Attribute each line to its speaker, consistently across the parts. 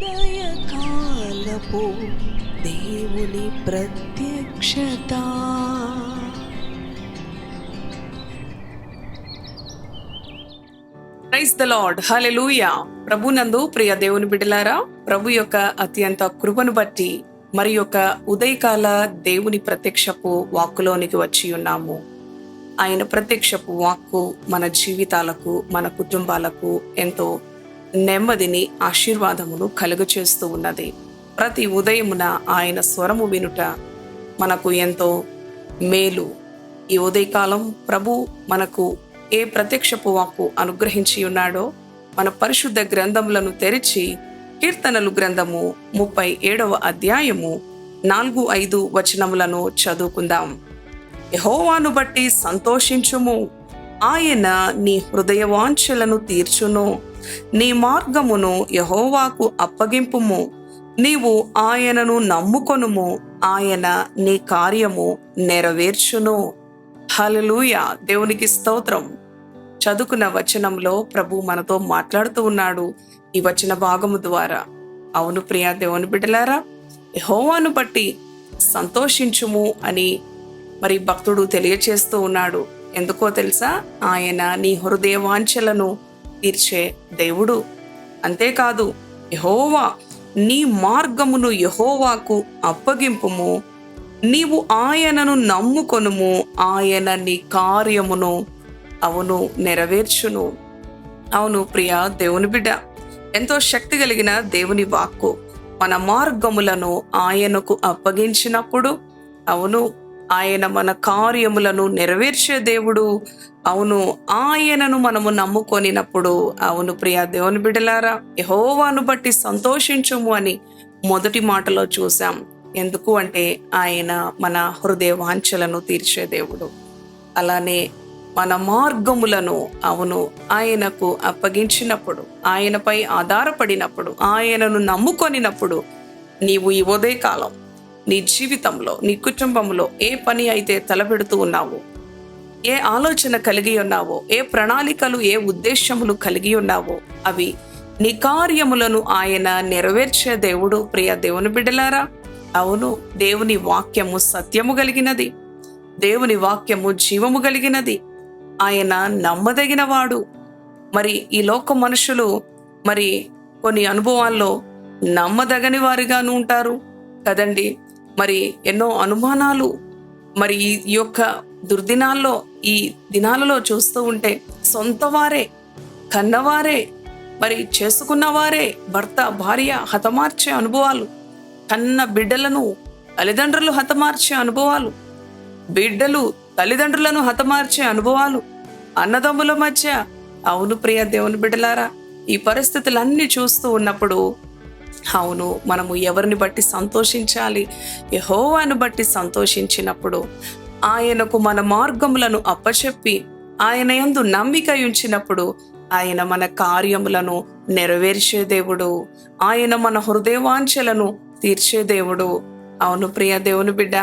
Speaker 1: ఉదయకాలపు దేవుని ప్రత్యక్షత.
Speaker 2: ప్రైజ్ ద లార్డ్ లూయా ప్రభునందు ప్రియ దేవుని బిడ్డలారా ప్రభు యొక్క అత్యంత కృపను బట్టి మరి యొక్క ఉదయకాల దేవుని ప్రత్యక్షపు వాక్కులోనికి వచ్చి ఉన్నాము. ఆయన ప్రత్యక్షపు వాక్కు మన జీవితాలకు మన కుటుంబాలకు ఎంతో నెమ్మదిని ఆశీర్వాదమును కలుగచేస్తూ ఉన్నది. ప్రతి ఉదయమున ఆయన స్వరము వినుట మనకు ఎంతో మేలు. ఈ ఉదయకాలం ప్రభు మనకు ఏ ప్రత్యక్షపు వాక్కు అనుగ్రహించి ఉన్నాడో మన పరిశుద్ధ గ్రంథములను తెరిచి కీర్తనలు గ్రంథము ముప్పై ఏడవ అధ్యాయము నాలుగు ఐదు వచనములను చదువుకుందాం. యహోవాను బట్టి సంతోషించుము. ఆయన నీ హృదయవాంఛలను తీర్చును. నీ మార్గమును యహోవాకు అప్పగింపుము. నీవు ఆయనను నమ్ముకొనుము. ఆయన నీ కార్యము నెరవేర్చును. హలలుయ దేవునికి స్తోత్రం. చదువుకున్న వచనంలో ప్రభు మనతో మాట్లాడుతూ ఉన్నాడు ఈ వచన భాగము ద్వారా. అవును ప్రియా దేవుని బిడ్డలారా యహోవాను బట్టి సంతోషించుము అని మరి భక్తుడు తెలియచేస్తూ ఉన్నాడు. ఎందుకో తెలుసా? ఆయన నీ హృదయవాంఛలను తీర్చే దేవుడు. అంతేకాదు యహోవా నీ మార్గమును యహోవాకు అప్పగింపుము. నీవు ఆయనను నమ్ముకొనుము. ఆయన నీ కార్యమును అవును నెరవేర్చును. అవును ప్రియ దేవుని బిడ్డ ఎంతో శక్తి కలిగిన దేవుని వాక్కు. మన మార్గములను ఆయనకు అప్పగించినప్పుడు అవును ఆయన మన కార్యములను నెరవేర్చే దేవుడు. అవును ఆయనను మనము నమ్ముకొనినప్పుడు అవును ప్రియా దేవుని బిడ్డలారా యహోవాను బట్టి సంతోషించుము అని మొదటి మాటలో చూసాం ఎందుకు అంటే ఆయన మన హృదయ వాంఛలను తీర్చే దేవుడు. అలానే మన మార్గములను అవును ఆయనకు అప్పగించినప్పుడు ఆయనపై ఆధారపడినప్పుడు ఆయనను నమ్ముకొనినప్పుడు నీవు ఈ ఉదయకాలం నీ జీవితంలో నీ కుటుంబంలో ఏ పని అయితే తలపెడుతూ ఉన్నావో ఏ ఆలోచన కలిగి ఉన్నావో ఏ ప్రణాళికలు ఏ ఉద్దేశములు కలిగి ఉన్నావో అవి నీ కార్యములను ఆయన నెరవేర్చే దేవుడు ప్రియ దేవుని బిడ్డలారా. అవును దేవుని వాక్యము సత్యము కలిగినది. దేవుని వాక్యము జీవము కలిగినది. ఆయన నమ్మదగినవాడు. మరి ఈ లోక మనుషులు మరి కొన్ని అనుభవాల్లో నమ్మదగని వారిగాను ఉంటారు. కదండి? మరి ఎన్నో అనుమానాలు మరి ఈ యొక్క దుర్దినాల్లో ఈ దినాలలో చూస్తూ ఉంటే సొంత వారే కన్నవారే మరి చేసుకున్నవారే భర్త భార్య హతమార్చే అనుభవాలు కన్న బిడ్డలను తల్లిదండ్రులు హతమార్చే అనుభవాలు బిడ్డలు తల్లిదండ్రులను హతమార్చే అనుభవాలు అన్నదమ్ముల మధ్య అవును ప్రియ దేవుని బిడ్డలారా ఈ పరిస్థితులన్నీ చూస్తూ ఉన్నప్పుడు అవును మనము ఎవరిని బట్టి సంతోషించాలి? యహోవాను బట్టి సంతోషించినప్పుడు ఆయనకు మన మార్గములను అప్పచెప్పి ఆయన యందు నమ్మిక ఉంచినప్పుడు ఆయన మన కార్యములను నెరవేర్చే దేవుడు. ఆయన మన హృదయవాంఛలను తీర్చే దేవుడు. అవును ప్రియ దేవుని బిడ్డ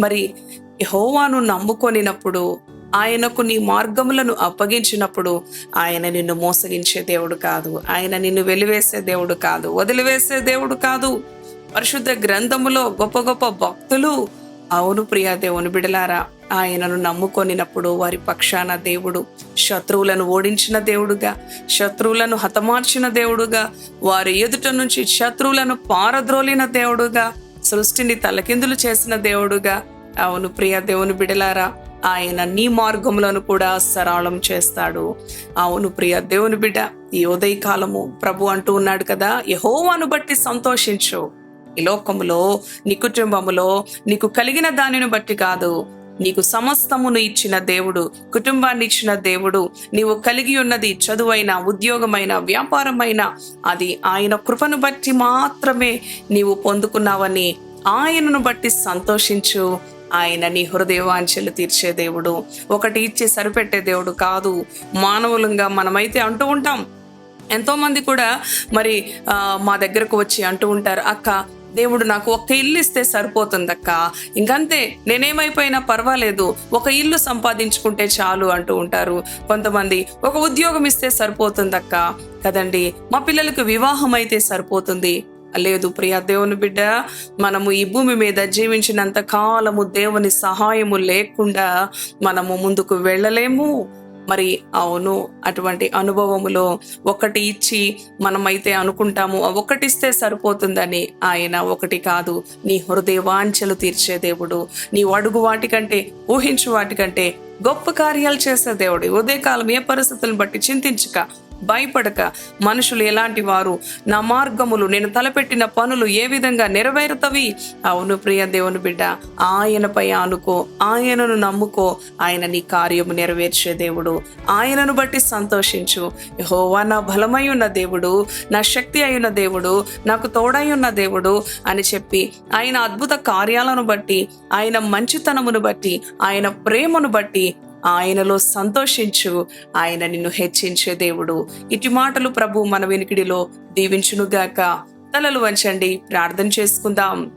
Speaker 2: మరి యహోవాను నమ్ముకొనినప్పుడు ఆయనకు నీ మార్గములను అప్పగించినప్పుడు ఆయన నిన్ను మోసగించే దేవుడు కాదు. ఆయన నిన్ను వెలివేసే దేవుడు కాదు. వదిలివేసే దేవుడు కాదు. పరిశుద్ధ గ్రంథములో గొప్ప గొప్ప భక్తులు అవును ప్రియా దేవుని బిడలారా ఆయనను నమ్ముకొనినప్పుడు వారి పక్షాన దేవుడు శత్రువులను ఓడించిన దేవుడుగా శత్రువులను హతమార్చిన దేవుడుగా వారి ఎదుట నుంచి శత్రువులను పారద్రోలిన దేవుడుగా సృష్టిని తలకిందులు చేసిన దేవుడుగా అవును ప్రియ దేవుని బిడలారా ఆయన నీ మార్గములను కూడా సరళం చేస్తాడు. అవును ప్రియ దేవుని బిడ్డ ఈ ఉదయకాలము ప్రభు అంటూ ఉన్నాడు కదా యహోవాను బట్టి సంతోషించు. ఈ లోకములో నీ కుటుంబములో నీకు కలిగిన దానిని బట్టి కాదు నీకు సమస్తమును ఇచ్చిన దేవుడు కుటుంబాన్ని ఇచ్చిన దేవుడు నీవు కలిగి ఉన్నది చదువైన ఉద్యోగమైన వ్యాపారమైన అది ఆయన కృపను బట్టి మాత్రమే నీవు పొందుకున్నావని ఆయనను బట్టి సంతోషించు. ఆయన నీ హృదయవాంఛలు తీర్చే దేవుడు. ఒకటి ఇచ్చి సరిపెట్టే దేవుడు కాదు. మానవులంగా మనమైతే అంటూ ఉంటాం. ఎంతో మంది కూడా మరి మా దగ్గరకు వచ్చి అంటూ ఉంటారు అక్క దేవుడు నాకు ఒక్క ఇల్లు ఇస్తే సరిపోతుందక్క. ఇంకంతే నేనేమైపోయినా పర్వాలేదు. ఒక ఇల్లు సంపాదించుకుంటే చాలు అంటూ ఉంటారు. కొంతమంది ఒక ఉద్యోగం ఇస్తే సరిపోతుందక్క. కదండి మా పిల్లలకు వివాహం అయితే సరిపోతుంది. లేదు ప్రియా దేవుని బిడ్డ మనము ఈ భూమి మీద జీవించినంత కాలము దేవుని సహాయము లేకుండా మనము ముందుకు వెళ్ళలేము. మరి అవును అటువంటి అనుభవములో ఒకటి ఇచ్చి మనమైతే అనుకుంటాము ఒకటిస్తే సరిపోతుందని ఆయన ఒకటి కాదు. నీ హృదయవాంఛలు తీర్చే దేవుడు నీ అడుగు వాటికంటే ఊహించు వాటికంటే గొప్ప కార్యాలు చేసే దేవుడు. ఉదయకాలం ఏ పరిస్థితులను బట్టి చింతించక భయపడక మనుషులు ఎలాంటి వారు? నా మార్గములు నేను తలపెట్టిన పనులు ఏ విధంగా నెరవేరుతవి? అవును ప్రియ దేవుని బిడ్డ ఆయనపై ఆనుకో ఆయనను నమ్ముకో. ఆయన నీ కార్యము నెరవేర్చే దేవుడు. ఆయనను బట్టి సంతోషించు. యహోవా నా బలమై ఉన్న దేవుడు నా శక్తి అయిన దేవుడు నాకు తోడై ఉన్న దేవుడు అని చెప్పి ఆయన అద్భుత కార్యాలను బట్టి ఆయన మంచితనమును బట్టి ఆయన ప్రేమను బట్టి ఆయనలో సంతోషించు. ఆయన నిన్ను హెచ్చించే దేవుడు. ఇటు మాటలు ప్రభు మన వెనుకిడిలో దీవించునుగాక తలలు వంచండి. ప్రార్థన చేసుకుందాం.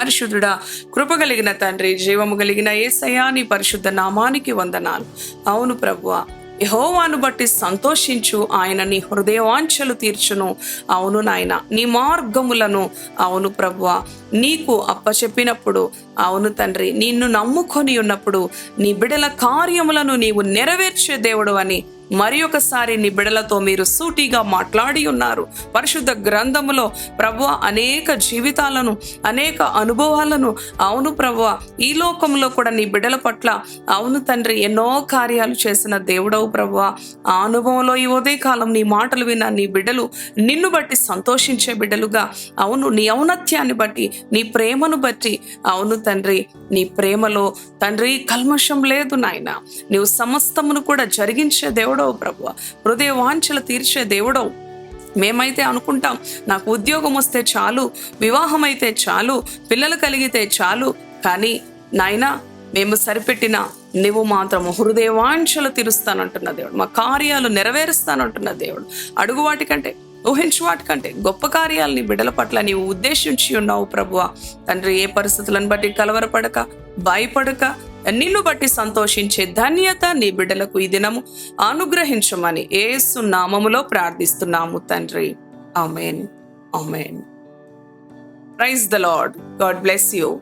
Speaker 2: పరిశుద్ధుడా కృప కలిగిన తండ్రి జీవము కలిగిన ఏసయ్యా నీ పరిశుద్ధ నామానికి వందనాలు. అవును ప్రభువ యహోవాను బట్టి సంతోషించు. ఆయన నీ హృదయవాంఛలు తీర్చును. అవును నాయన నీ మార్గములను. అవును ప్రభువ నీకు అప్పచెప్పినప్పుడు అవును తండ్రి నిన్ను నమ్ముకొని ఉన్నప్పుడు నీ బిడల కార్యములను నీవు నెరవేర్చే దేవుడు అని మరి ఒకసారి నీ బిడలతో మీరు సూటిగా మాట్లాడి ఉన్నారు. పరిశుద్ధ గ్రంథములో ప్రభు అనేక జీవితాలను అనేక అనుభవాలను అవును ప్రభు ఈ లోకంలో కూడా నీ బిడల పట్ల అవును తండ్రి ఎన్నో కార్యాలు చేసిన దేవుడవు ప్రభు. ఆ అనుభవంలో ఈ ఉదయకాలం నీ మాటలు విన్న నీ బిడ్డలు నిన్ను బట్టి సంతోషించే బిడ్డలుగా అవును నీ ఔన్నత్యాన్ని బట్టి నీ ప్రేమను బట్టి అవును తండ్రి నీ ప్రేమలో తండ్రి కల్మషం లేదు నాయన. నీవు సమస్తమును కూడా జరిగించే దేవుడవు ప్రభు హృదయ వాంఛలు తీర్చే దేవుడవు. మేమైతే అనుకుంటాం నాకు ఉద్యోగం వస్తే చాలు వివాహం అయితే చాలు పిల్లలు కలిగితే చాలు కానీ నాయనా మేము సరిపెట్టిన నువ్వు మాత్రం హృదయవాంఛలు తీరుస్తానంటున్న దేవుడు. మా కార్యాలు నెరవేరుస్తానంటున్న దేవుడు. అడుగు వాటికంటే ఊహించు వాటికంటే గొప్ప కార్యాలని బిడల పట్ల నీవు ఉద్దేశించి ఉన్నావు ప్రభువ. తండ్రి ఏ పరిస్థితులను బట్టి కలవరపడక భయపడక నిన్ను బట్టి సంతోషించే ధన్యత నీ బిడ్డలకు ఈ దినము అనుగ్రహించమని ఏసు నామములో ప్రార్థిస్తున్నాము తండ్రి. Amen. Amen. Praise the Lord. God bless you.